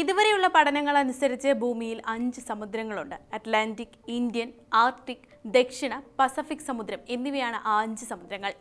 ഇതുവരെയുള്ള പഠനങ്ങൾ അനുസരിച്ച് ഭൂമിയിൽ അഞ്ച് സമുദ്രങ്ങളുണ്ട്. അറ്റ്ലാന്റിക് ഇന്ത്യൻ ആർട്ടിക് ദക്ഷിണ പസഫിക് സമുദ്രം എന്നിവയാണ് ആ അഞ്ച് സമുദ്രങ്ങൾ.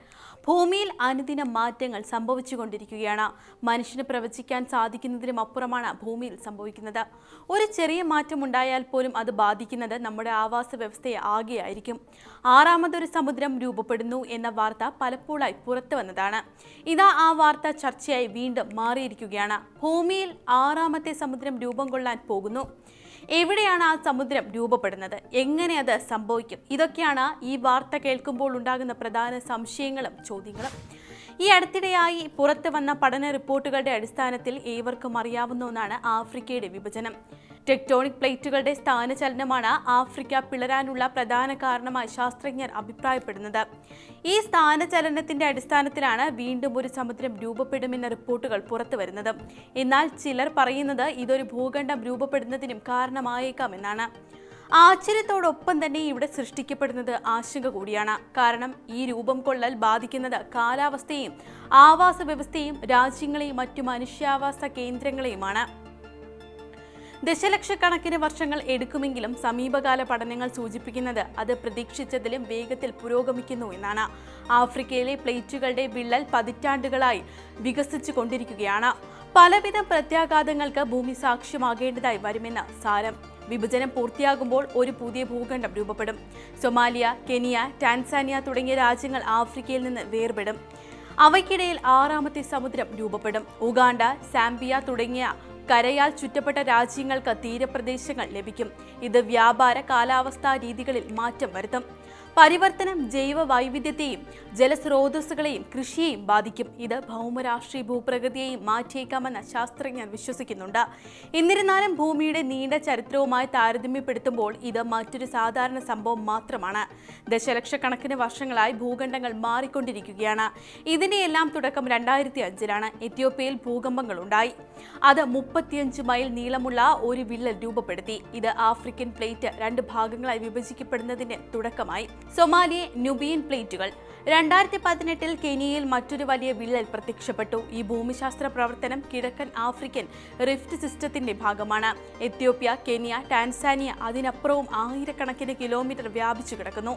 ഭൂമിയിൽ അനുദിന മാറ്റങ്ങൾ സംഭവിച്ചുകൊണ്ടിരിക്കുകയാണ്. മനുഷ്യന് പ്രവചിക്കാൻ സാധിക്കുന്നതിനും അപ്പുറമാണ് ഭൂമിയിൽ സംഭവിക്കുന്നത്. ഒരു ചെറിയ മാറ്റം ഉണ്ടായാൽ പോലും അത് ബാധിക്കുന്നത് നമ്മുടെ ആവാസ വ്യവസ്ഥയെ ആകെയായിരിക്കും ആറാമതൊരു സമുദ്രം രൂപപ്പെടുന്നു എന്ന വാർത്ത പലപ്പോഴായി പുറത്തു വന്നതാണ്. ഇതാ ആ വാർത്ത ചർച്ചയായി വീണ്ടും മാറിയിരിക്കുകയാണ്. ഭൂമിയിൽ ആറാമത്തെ സമുദ്രം രൂപം കൊള്ളാൻ പോകുന്നു. എവിടെയാണ് ആ സമുദ്രം രൂപപ്പെടുന്നത്? എങ്ങനെ അത് സംഭവിക്കും? ഇതൊക്കെയാണ് ഈ വാർത്ത കേൾക്കുമ്പോൾ ഉണ്ടാകുന്ന പ്രധാന സംശയങ്ങളും ചോദ്യങ്ങളും. ഈ അടുത്തിടെയായി പുറത്തു വന്ന പഠന റിപ്പോർട്ടുകളുടെ അടിസ്ഥാനത്തിൽ ഏവർക്കും അറിയാവുന്ന ഒന്നാണ് ആഫ്രിക്കയുടെ വിഭജനം. ടെക്ടോണിക് പ്ലേറ്റുകളുടെ സ്ഥാനചലനമാണ് ആഫ്രിക്ക പിളരാനുള്ള പ്രധാന കാരണമായി ശാസ്ത്രജ്ഞർ അഭിപ്രായപ്പെടുന്നത്. ഈ സ്ഥാനചലനത്തിന്റെ അടിസ്ഥാനത്തിലാണ് വീണ്ടും ഒരു സമുദ്രം രൂപപ്പെടുമെന്ന റിപ്പോർട്ടുകൾ പുറത്തു വരുന്നത്. എന്നാൽ ചിലർ പറയുന്നത് ഇതൊരു ഭൂഖണ്ഡം രൂപപ്പെടുന്നതിനും കാരണമായേക്കാമെന്നാണ് ആശ്ചര്യത്തോടൊപ്പം തന്നെ ഇവിടെ സൃഷ്ടിക്കപ്പെടുന്നത് ആശങ്ക കൂടിയാണ്. കാരണം ഈ രൂപം കൊള്ളൽ ബാധിക്കുന്നത് കാലാവസ്ഥയും ആവാസ വ്യവസ്ഥയും രാജ്യങ്ങളെയും മറ്റു മനുഷ്യാവാസ കേന്ദ്രങ്ങളെയുമാണ്. ദശലക്ഷക്കണക്കിന് വർഷങ്ങൾ എടുക്കുമെങ്കിലും സമീപകാല പഠനങ്ങൾ സൂചിപ്പിക്കുന്നത് അത് പ്രതീക്ഷിച്ചതിലും വേഗത്തിൽ പുരോഗമിക്കുന്നു എന്നാണ്. ആഫ്രിക്കയിലെ പ്ലേറ്റുകളുടെ വിള്ളൽ പതിറ്റാണ്ടുകളായി വികസിച്ചു കൊണ്ടിരിക്കുകയാണ് പലവിധ പ്രത്യാഘാതങ്ങൾക്ക് ഭൂമി സാക്ഷ്യമാകേണ്ടതായി വരുമെന്ന് സാരം. വിഭജനം പൂർത്തിയാകുമ്പോൾ ഒരു പുതിയ ഭൂഖണ്ഡം രൂപപ്പെടും. സൊമാലിയ കെനിയ ടാൻസാനിയ തുടങ്ങിയ രാജ്യങ്ങൾ ആഫ്രിക്കയിൽ നിന്ന് വേർപെടും. അവയ്ക്കിടയിൽ ആറാമത്തെ സമുദ്രം രൂപപ്പെടും. ഉഗാണ്ട സാംബിയ തുടങ്ങിയ കരയാൽ ചുറ്റപ്പെട്ട രാജ്യങ്ങൾക്ക് തീരപ്രദേശങ്ങൾ ലഭിക്കും. ഇത് വ്യാപാര കാലാവസ്ഥാ രീതികളിൽ മാറ്റം വരുത്തും. പരിവർത്തനം ജൈവ വൈവിധ്യത്തെയും ജലസ്രോതസ്സുകളെയും കൃഷിയെയും ബാധിക്കും. ഇത് ഭൗമരാഷ്ട്രീയ ഭൂപ്രകൃതിയെയും മാറ്റിയേക്കാമെന്ന് ശാസ്ത്രജ്ഞർ വിശ്വസിക്കുന്നുണ്ട്. എന്നിരുന്നാലും ഭൂമിയുടെ നീണ്ട ചരിത്രവുമായി താരതമ്യപ്പെടുത്തുമ്പോൾ ഇത് മറ്റൊരു സാധാരണ സംഭവം മാത്രമാണ്. ദശലക്ഷക്കണക്കിന് വർഷങ്ങളായി ഭൂഖണ്ഡങ്ങൾ മാറിക്കൊണ്ടിരിക്കുകയാണ്. ഇതിനെയെല്ലാം തുടക്കം രണ്ടായിരത്തി അഞ്ചിലാണ് എത്യോപ്യയിൽ ഭൂകമ്പങ്ങൾ ഉണ്ടായി അത് മുപ്പത്തിയഞ്ച് മൈൽ നീളമുള്ള ഒരു വിള്ളൽ രൂപപ്പെടുത്തി. ഇത് ആഫ്രിക്കൻ പ്ലേറ്റ് രണ്ട് ഭാഗങ്ങളായി വിഭജിക്കപ്പെടുന്നതിന്റെ തുടക്കമായി. സൊമാലിയ നുബിയൻ പ്ലേറ്റുകൾ. രണ്ടായിരത്തി പതിനെട്ടിൽ കെനിയയിൽ മറ്റൊരു വലിയ വിള്ളൽ പ്രത്യക്ഷപ്പെട്ടു. ഈ ഭൂമിശാസ്ത്ര പ്രവർത്തനം കിഴക്കൻ ആഫ്രിക്കൻ റിഫ്റ്റ് സിസ്റ്റത്തിന്റെ ഭാഗമാണ്. എത്യോപ്യ കെനിയ ടാൻസാനിയ അതിനപ്പുറവും ആയിരക്കണക്കിന് കിലോമീറ്റർ വ്യാപിച്ചു കിടക്കുന്നു.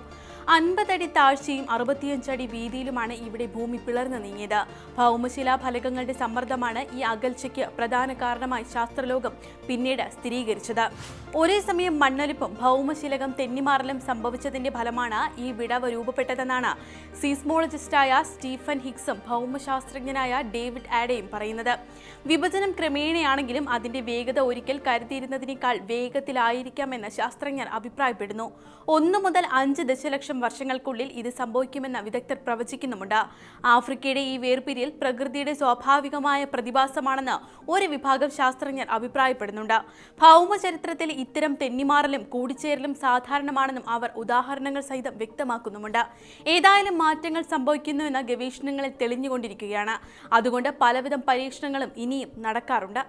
അൻപതടി താഴ്ചയും അറുപത്തിയഞ്ചടി വീതിയിലുമാണ് ഇവിടെ ഭൂമി പിളർന്നു നീങ്ങിയത്. ഭൗമശിലാ ഫലകങ്ങളുടെ സമ്മർദ്ദമാണ് ഈ അകൽച്ചയ്ക്ക് പ്രധാന കാരണമായി ശാസ്ത്രലോകം പിന്നീട് സ്ഥിരീകരിച്ചത്. ഒരേ സമയം മണ്ണൊലിപ്പും ഭൗമശിലകം തെന്നിമാറലും സംഭവിച്ചതിന്റെ ഫലമാണ് ഈ വിടവ് രൂപപ്പെട്ടതെന്നാണ് സീസ്മോളജിസ്റ്റായ സ്റ്റീഫൻ ഹിക്സും ഭൗമശാസ്ത്രജ്ഞനായ ഡേവിഡ് ആഡയും പറയുന്നത്. വിഭജനം ക്രമേണയാണെങ്കിലും അതിന്റെ വേഗത ഒരിക്കൽ കരുതിയിരുന്നതിനേക്കാൾ വേഗത്തിലായിരിക്കാമെന്ന് ശാസ്ത്രജ്ഞർ അഭിപ്രായപ്പെടുന്നു. ഒന്നു മുതൽ അഞ്ച് ദശലക്ഷം വർഷങ്ങൾക്കുള്ളിൽ ഇത് സംഭവിക്കുമെന്ന് വിദഗ്ധർ പ്രവചിക്കുന്നുമുണ്ട്. ആഫ്രിക്കയുടെ ഈ വേർപിരിയൽ പ്രകൃതിയുടെ സ്വാഭാവികമായ പ്രതിഭാസമാണെന്ന് ഒരു വിഭാഗം ശാസ്ത്രജ്ഞർ അഭിപ്രായപ്പെടുന്നുണ്ട്. ഭൗമചരിത്രത്തിൽ ഇത്തരം തെന്നിമാറലും കൂടിച്ചേരലും സാധാരണമാണെന്നും അവർ ഉദാഹരണങ്ങൾ സഹിതം വ്യക്തമാക്കുന്നുമുണ്ട്. ഏതായാലും മാറ്റങ്ങൾ സംഭവിക്കുന്നുവെന്ന ഗവേഷണങ്ങളിൽ തെളിഞ്ഞുകൊണ്ടിരിക്കുകയാണ്. അതുകൊണ്ട് പലവിധം പരീക്ഷണങ്ങളും ഇനിയും നടക്കാറുണ്ട്.